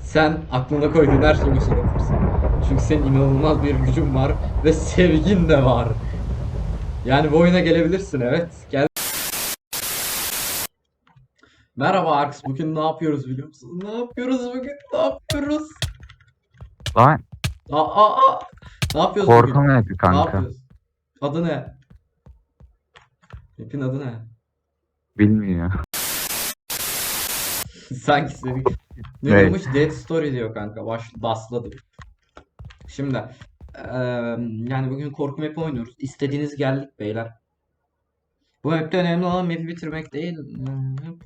Sen aklına koyduğun her şeyi başarabilirsin. Çünkü senin inanılmaz bir gücün var ve sevgin de var. Yani bu oyuna gelebilirsin evet. Gel. Merhaba Arks. Bugün ne yapıyoruz biliyor musun? Ne yapıyoruz bugün? Ne yapıyoruz? Lan Aa, aa, aa. Ne yapıyoruz bugün? korku map'i Ne kanka. yapıyoruz? Adı ne? Map'in adı ne? Bilmiyor. Sanki senin. Ne Evet. diyormuş? Dead Story diyor kanka. Baş, basladım. Şimdi eee, yani bugün korku map'i oynuyoruz. İstediğiniz geldik beyler. Bu map'te önemli olan map'i bitirmek değil.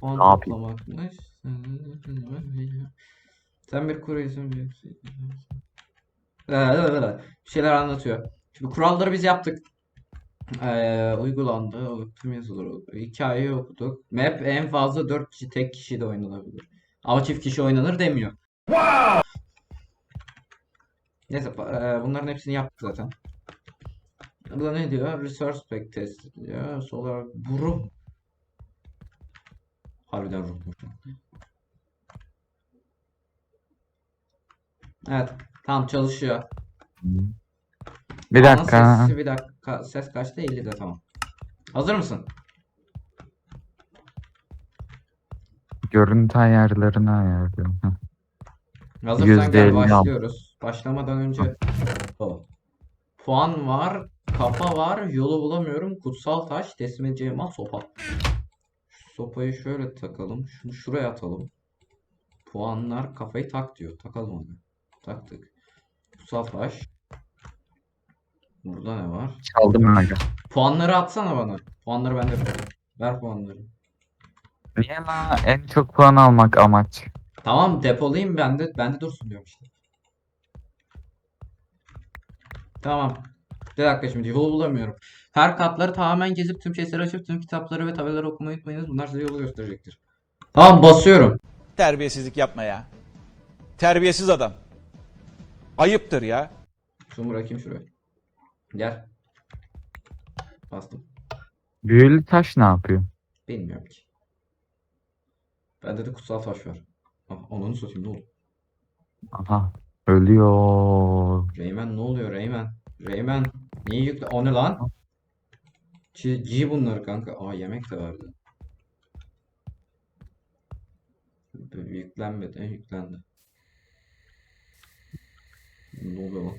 Puan Ne toplamakmış. Sen bir kuruyorsun. Bir bir şeyler anlatıyor. Şimdi kuralları biz yaptık. Eee, uygulandı. Tüm yazılar oldu. Hikayeyi okuduk. Map en fazla 4 kişi tek kişi de oynanabilir. Ama çift kişi oynanır demiyor. Neyse pa- eee, bunların hepsini yaptık zaten. Burada ne diyor? Resource pack test diyor. Solar bu ruh. Harbiden ruhmuş. Evet. Tamam çalışıyor. Bir Ana dakika. sesi bir dakika. Ses kaçtı? 50'de tamam. Hazır mısın? Görüntü ayarlarını ayarlıyorum. Heh. Hazırsan gel %50 al. başlıyoruz. Başlamadan önce o. Puan var, kafa var, yolu bulamıyorum, kutsal taş, teslim edeceğim al sopa. Şu sopayı şöyle takalım, şunu şuraya atalım. Puanlar kafayı tak diyor. Takalım onu. Taktık. Kutsal taş. Burada ne var? Çaldım aga. Puanları atsana bana. Puanları bende ver. Ver puanları. Niye la? En çok puan almak amaç. Tamam depolayayım ben de bende dursun diyorum işte. Tamam. Bir dakika şimdi yolu bulamıyorum. Her katları tamamen gezip tüm chestleri açıp tüm kitapları ve tabelaları okumayı unutmayınız. Bunlar size yolu gösterecektir. Tamam basıyorum. Terbiyesizlik yapma ya. Terbiyesiz adam. Ayıptır ya. Şunu bırakayım şuraya. Gel. Bastım. Büyülü taş ne yapıyor? Bilmiyorum ki. Bende de kutsal taş var. Ah, ananı satayım ne oldu? Aha. Ölüyor. Reymen ne oluyor Reymen? Reymen niye yükle? O ne lan? G bunları kanka. Aa yemek de verdi. Yüklenmedi. Yüklendi. Ne oluyor lan?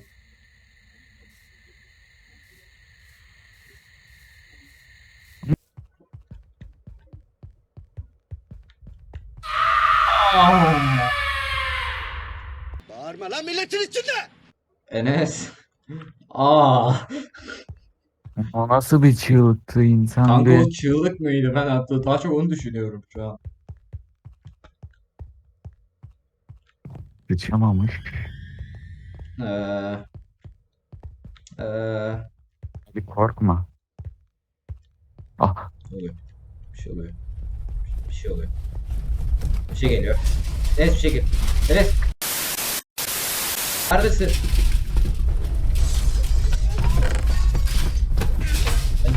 Bağırma lan milletin içinde. Enes. Aa. O nasıl bir çığlıktı insan Kanka bir o çığlık mıydı? Ben hatta daha çok onu düşünüyorum şu an. sıçamamış. Ee, ee, Bir korkma. Ah. oluyor. Bir şey oluyor. Bir şey oluyor. Bir şey geliyor. Enes bir şey geliyor. Enes. Neredesin?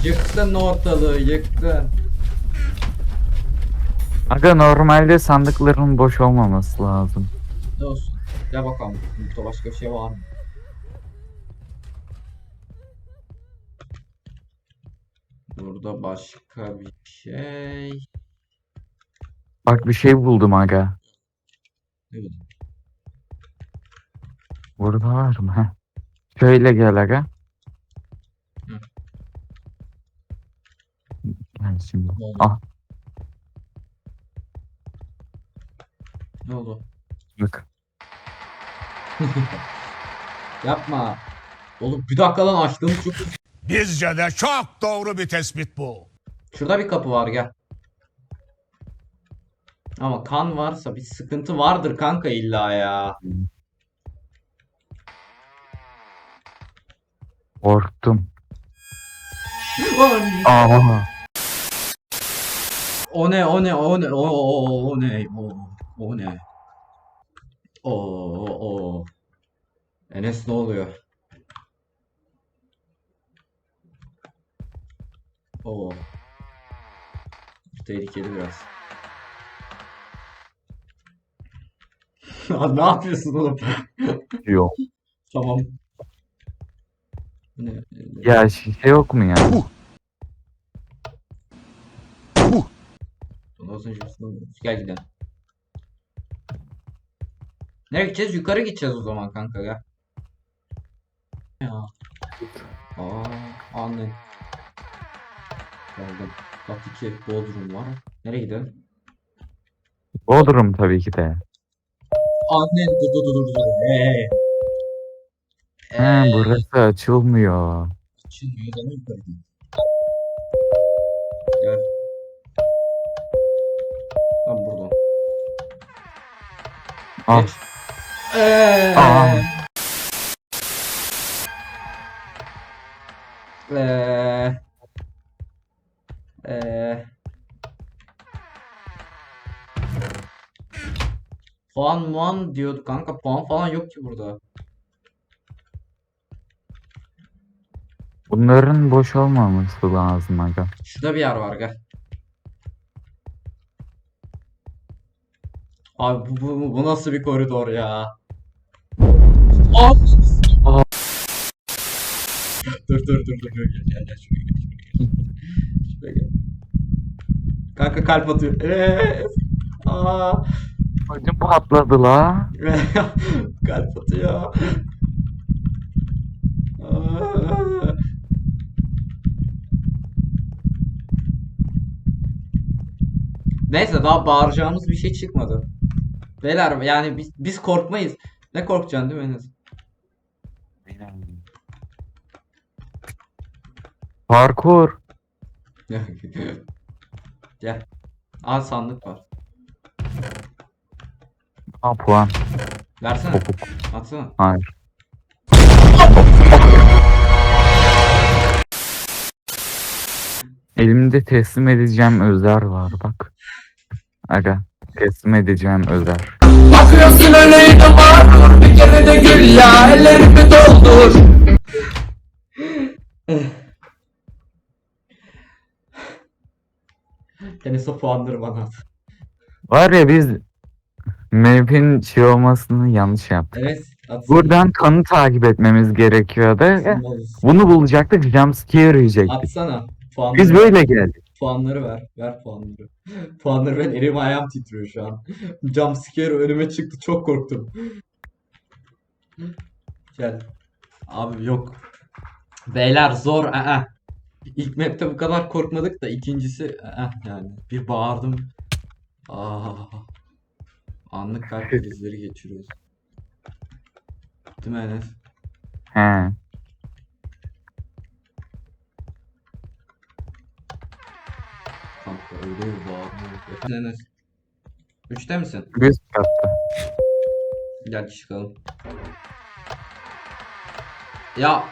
Yıktın ortalığı yıktın. Aga normalde sandıkların boş olmaması lazım. Ne olsun? Gel bakalım. Burada başka bir şey var mı? Burada başka bir şey. Bak bir şey buldum aga. Ne buldun? Burada var mı? Heh. Şöyle gel aga. Hı. Gel şimdi. Ne oldu? Ah Ne oldu? bak. Yapma. Oğlum bir dakika lan açtım çok. Bizce de çok doğru bir tespit bu. Şurada bir kapı var gel. Ama kan varsa bir sıkıntı vardır kanka illa ya. Korktum. Aa. O ne o ne o ne o o o ne o o ne o o Enes ne oluyor? O tehlikeli biraz. Abi ne yapıyorsun oğlum? Yok. Tamam. Ne? Ya şişe yok mu ya? Olsun şimdi. Gel gidelim. Nereye gideceğiz? Yukarı gideceğiz o zaman kanka gel. Ya. Aa, annen. Geldim. Kat 2 Bodrum var. Nereye gidelim? Bodrum tabii ki de. Annen dur dur dur dur. dur. Ee. He burası açılmıyor. Açılmıyor zaman yukarı. Gel. Tam buradan. Ah. Geç. Eee. Aa. Eee. Eee. Puan muan diyordu kanka puan falan yok ki burada. Bunların boş olmaması lazım aga. Şurada bir yer var gel. Abi bu, bu, bu nasıl bir koridor ya? Aa. Dur dur dur dur gel gel gel şuraya gel şuraya gel. Şuraya gel. Kanka kalp atıyor. Eee. Aa. Ödüm patladı la. kalp atıyor. Neyse daha bağıracağımız bir şey çıkmadı. Beyler yani biz, biz korkmayız. Ne korkacaksın değil mi Enes? Parkur. Gel. Al sandık var. Ha puan. Versene. Topuk. Atsana. Hayır. Elimde teslim edeceğim özer var bak. Aga teslim edeceğim özer. Bakıyorsun öyle var Bir kere de gül ya ellerimi doldur o puanları bana at. Var ya biz map'in şey olmasını yanlış yaptık. Evet. Atsana. Buradan kanı takip etmemiz gerekiyordu. Atsana. Bunu bulacaktık jumpscare yiyecektik. Atsana. Puanları, Biz böyle geldik. puanları ver. Ver puanları. Puanları ben elim ayağım titriyor şu an. Jumpscare önüme çıktı. Çok korktum. Gel. Abi yok. Beyler zor. Aa. İlk map'te bu kadar korkmadık da ikincisi aa, yani bir bağırdım. Aa. Anlık kalp krizleri geçiriyoruz. Değil mi Enes? He. Kanka öyle bir bağırma. Efendim Enes. Üçte misin? Üst katta. Gel çıkalım. Ya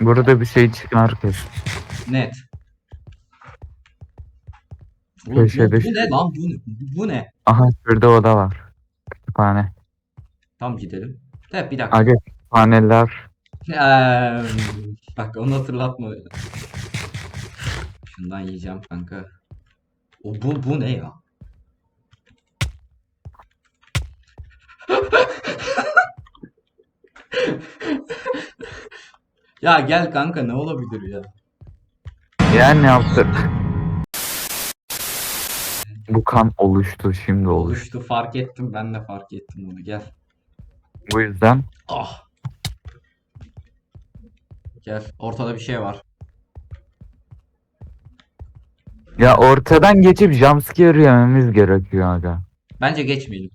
Burada bir şey çıkar kesin. net. Bu, bu, bu şu- ne lan bu? Bu ne? Aha şurada oda var. Kütüphane. Tamam gidelim. De bir dakika. Aga kütüphaneler. Eee, bak onu hatırlatma. Şundan yiyeceğim kanka. O bu bu ne ya? Ya gel kanka ne olabilir ya? Ya ne yaptık? Bu kan oluştu şimdi oluş. Oluştu fark ettim ben de fark ettim bunu gel. Bu yüzden Ah. Gel ortada bir şey var. ya ortadan geçip jumpscare yememiz gerekiyor aga. Bence geçmeyelim.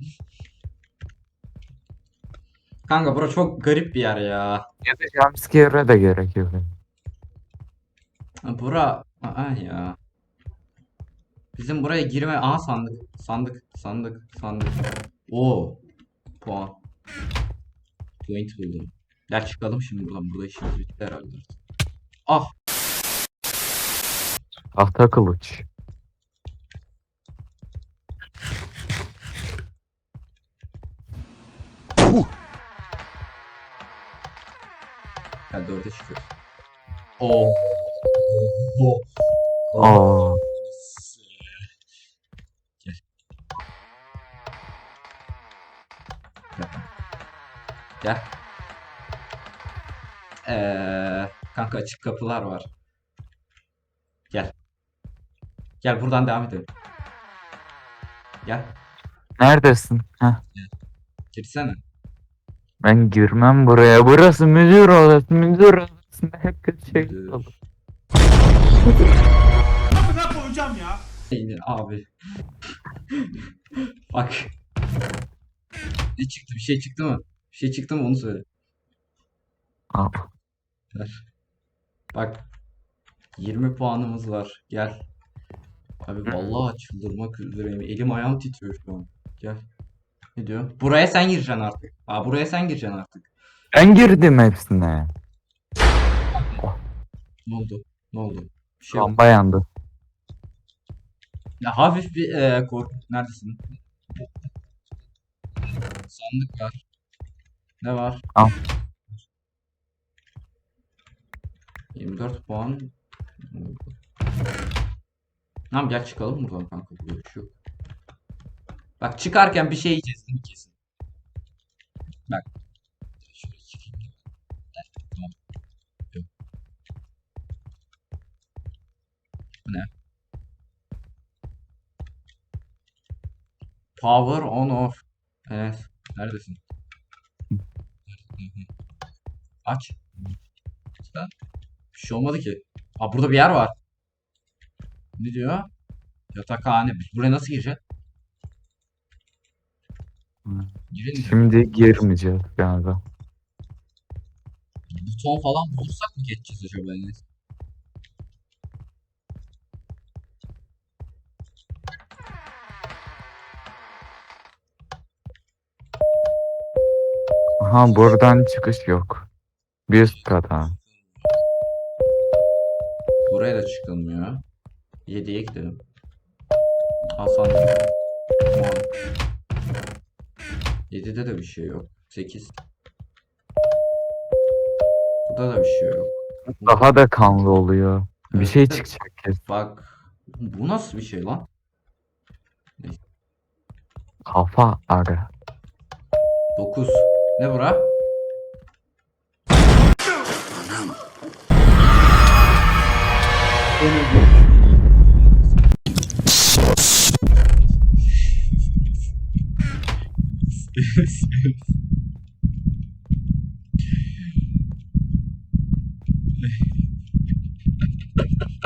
Kanka bura çok garip bir yer ya. Ya da jumpscare'e de gerek yok. Bura aa ya. Bizim buraya girme aha sandık. Sandık, sandık, sandık. Oo. Puan. Point buldum. Gel çıkalım şimdi buradan. Burada işimiz bitti herhalde. Ah. Tahta kılıç. Gel dörde çıkıyoruz. Oo. Oo. Aa. Gel. Ee, kanka açık kapılar var. Gel. Gel buradan devam edelim. Gel. Neredesin? Heh. Girsene. Ben girmem buraya. Burası müdür odası. Müdür odasında hep kötü şey Müdür. olur. Yine abi. Bak. Ne çıktı? Bir şey çıktı mı? Bir şey çıktı mı onu söyle. Al. Ver. Bak. 20 puanımız var. Gel. Abi vallahi çıldırmak üzereyim. Elim ayağım titriyor şu an. Gel. Ne diyor? Buraya sen gireceksin artık. Aa buraya sen gireceksin artık. Ben girdim hepsine. Ne oldu? Ne oldu? Bir şey. Lamba yandı. Ya hafif bir e, korku. Neredesin? Sandık var. Ne var? Al. 24 puan. Tamam gel çıkalım buradan kanka. Böyle bir şey yok. Bak çıkarken bir şey yiyeceğiz değil mi kesin? Bak. Şöyle çıkayım. Ne? Power on off. Neredesin? Neredesin? Aç. Sen. Bir şey olmadı ki. Aa burada bir yer var. Ne diyor? Yatakhane. Biz buraya nasıl gireceğiz? Hı. Girin. Şimdi girmeyeceğiz galiba. Buton falan bulursak mı geçeceğiz acaba Enes? Aha buradan çıkış yok. Bir üst. Buraya da çıkılmıyor. 7'ye gidelim. Hasan. 7'de de bir şey yok. 8. Burada da bir şey yok. Daha da kanlı oluyor. Bir Evet, şey evet. çıkacak kesin. Bak. Bu nasıl bir şey lan? Kafa ara. 9. Ne bura?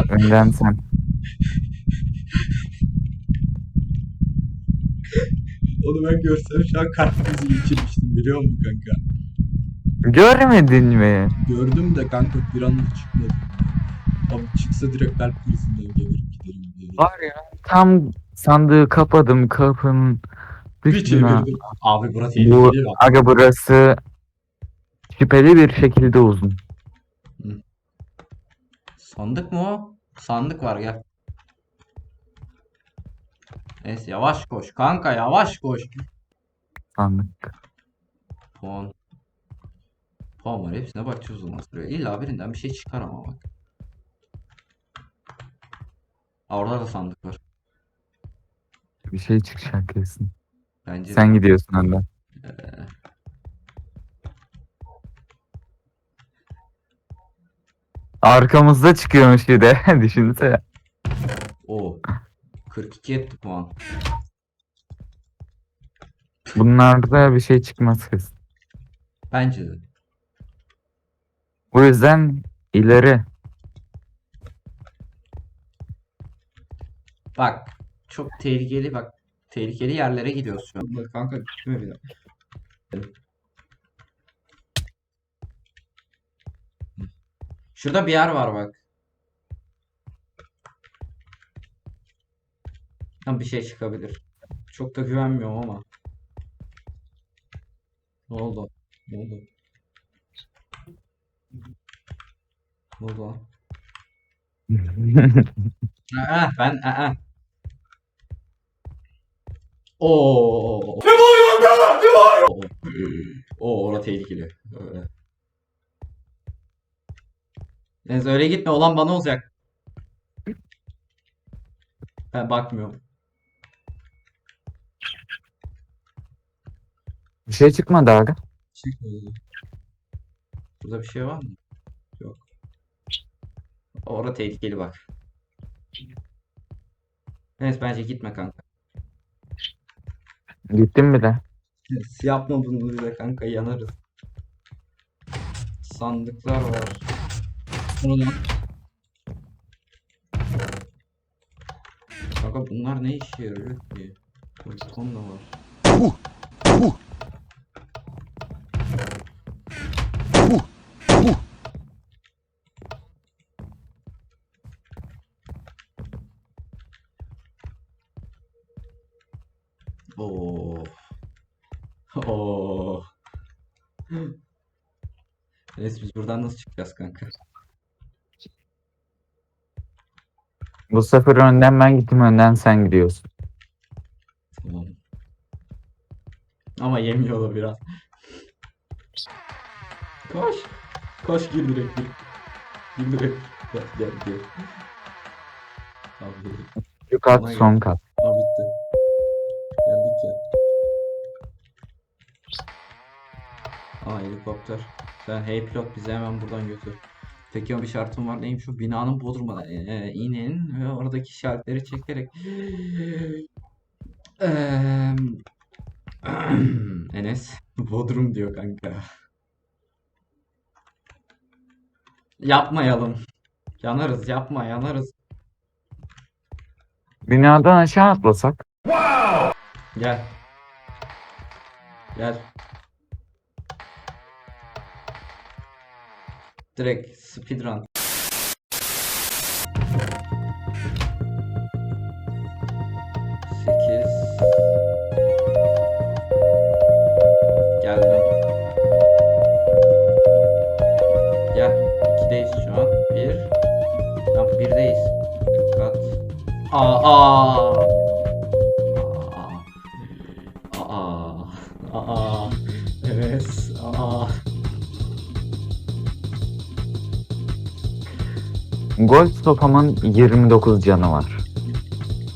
Önden sen. Onu ben görsem şu an kalp krizi geçirmiştim biliyor musun kanka? Görmedin mi? Gördüm de kanka bir anda çıkmadı. Abi çıksa direkt kalp krizinden geberip giderim diye. Var ya tam sandığı kapadım kapının Bir dışına. çevirdim. Abi burası Bu tehlikeli bak. aga burası şüpheli bir şekilde uzun. Sandık mı o? Sandık var gel. Neyse yavaş koş kanka yavaş koş. Sandık. Puan. Puan var hepsine bakacağız o zaman sıraya. İlla birinden bir şey çıkar ama bak. Aa, orada da sandık var. Bir şey çıkacak kesin. Bence Sen gidiyorsun önden. Ee, Arkamızda çıkıyormuş bir de. Düşünsene. o 42 etti puan. Bunlarda bir şey çıkmaz kesin. Bence de. O yüzden ileri. Bak çok tehlikeli bak. Tehlikeli yerlere gidiyoruz şu an. Kanka gitme bir dakika. Şurada bir yer var bak. Tam bir şey çıkabilir. Çok da güvenmiyorum ama. Ne oldu? Ne oldu? Lan? Aa, ben aa. Oo. Ne bağırıyorsun be? Ne bağırıyorsun? Oo, orada tehlikeli. Öyle. Neyse öyle gitme olan bana olacak. Ben bakmıyorum. bir şey çıkmadı aga. çıkmadı. Burada bir şey var mı? Orada tehlikeli bak. Neyse bence gitme kanka. Gittin mi de? Yapma bunu bize kanka yanarız. Sandıklar var. Buradan. Kanka bunlar ne işe yarıyor ki? Ton da var. Oo. Neyse biz buradan nasıl çıkacağız kanka? Bu sefer önden ben gittim önden sen gidiyorsun. Tamam. Ama yemiyor da biraz. Koş. Koş gir direkt gir. Gir direkt. Gel gel gel. Abi, Şu kat Kolay son kat. Aa bitti. Geldik ya. Aa helikopter. Sen hey pilot bizi hemen buradan götür. Peki ama bir şartım var. Neymiş o? Binanın bodrumuna e, inin ve oradaki işaretleri çekerek Eee, Enes bodrum diyor kanka. Yapmayalım. Yanarız yapma yanarız. Binadan aşağı atlasak. Gel. Gel. Direkt speedrun. Geldim. Gel. İkideyiz şu an. Bir. Tamam birdeyiz. Kat. Aa, aa. Aa. Gold sopamın 29 canı var.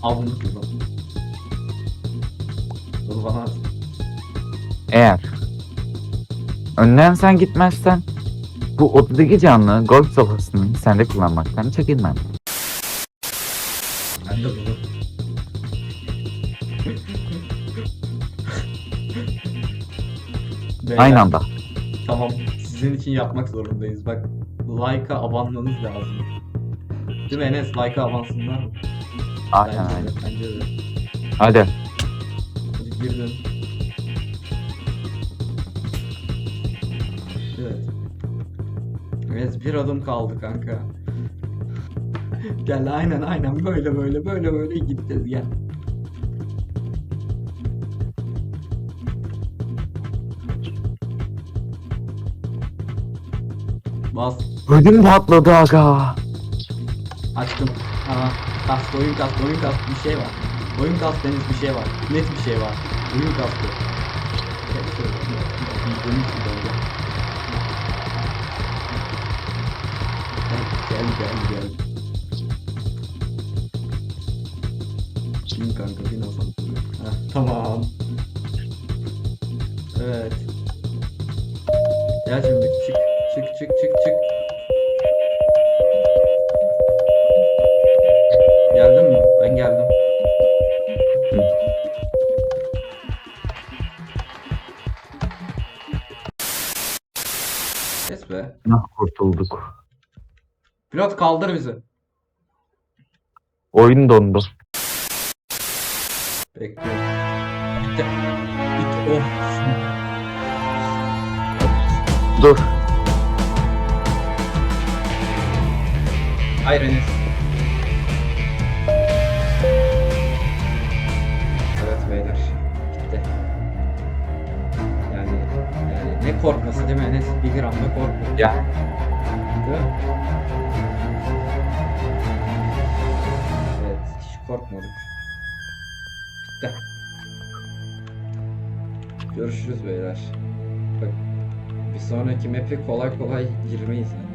Al bunu kullan. Bunu bana at. Eğer önden sen gitmezsen bu 32 canlı gold sopasını sende kullanmaktan çekinmem. Ben de bunu. Beyler, Aynı anda. Tamam. Sizin için yapmak zorundayız. Bak like'a abanmanız lazım. Değil mi Enes? Like'a abansınlar mı? Aynen Bence aynen. Bence de. Hadi. Hadi girdin. Evet. Evet bir adım kaldı kanka. Gel aynen aynen böyle böyle böyle böyle gideceğiz gel. Bas. Ödüm patladı aga. Açtım. Aa, kastı, oyun kastı, oyun kastı bir şey var. Oyun kastı deniz bir şey var. Net bir şey var. Oyun kastı. Gel. Gel, gel. Bin kanka, bin. Heh, tamam. Evet. Gel şimdi, çık, çık, çık, çık, çık. Kaldır bizi. Oyun dondu. Bekliyorum. Bitti. Bitti. Oh. Dur. Hayır Enes. Evet beyler. Bitti. Yani, yani ne korkması değil mi Enes? Bir gram da korkma. Ya. Değil mi? Hiç korkmadık. Bitti. Görüşürüz beyler. Bak, bir sonraki map'e kolay kolay girmeyiz adamım.